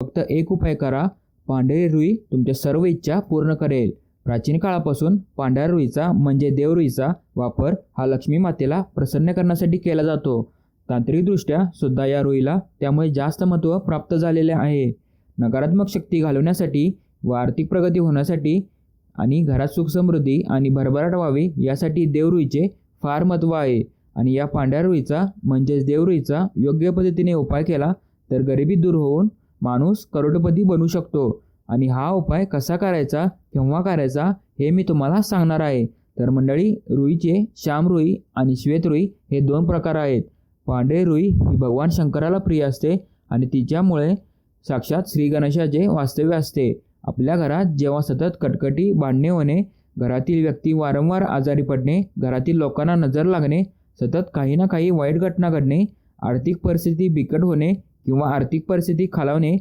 फक्त एक उपाय करा. पांढरी रुई तुमच्या सर्व इच्छा पूर्ण करेल. प्राचीन काळापासून पांढऱ्या रुईचा म्हणजे देवरुईचा वापर हा लक्ष्मी मातेला प्रसन्न करण्यासाठी केला जातो. तांत्रिकदृष्ट्या सुद्धा या रुईला त्यामुळे जास्त महत्त्व प्राप्त झालेले आहे. नकारात्मक शक्ती घालवण्यासाठी व आर्थिक प्रगती होण्यासाठी आणि घरात सुख समृद्धी आणि भरभराट व्हावी यासाठी देवरुईचे फार महत्त्व आहे. आणि या पांढऱ्या रुईचा म्हणजेच देवरुईचा योग्य पद्धतीने उपाय केला तर गरिबी दूर होऊन माणूस करोडपती बनू शकतो. आणि हा उपाय कसा करायचा केव्हा करायचा हे मी तुम्हाला सांगणार आहे. तर मंडळी रुईचे श्यामरुई आणि श्वेत रुई हे दोन प्रकार आहेत. पांढरे रुई ही भगवान शंकराला प्रिय असते आणि तिच्यामुळे साक्षात श्री गणेशाचे वास्तव्य असते. आपल्या घरात जेव्हा सतत कटकटी भांडणे होणे घरातील व्यक्ती वारंवार आजारी पडणे घरातील लोकांना नजर लागणे सतत काही ना काही वाईट घटना घडणे आर्थिक परिस्थिती बिकट होणे किंवा आर्थिक परिस्थिती खालावणे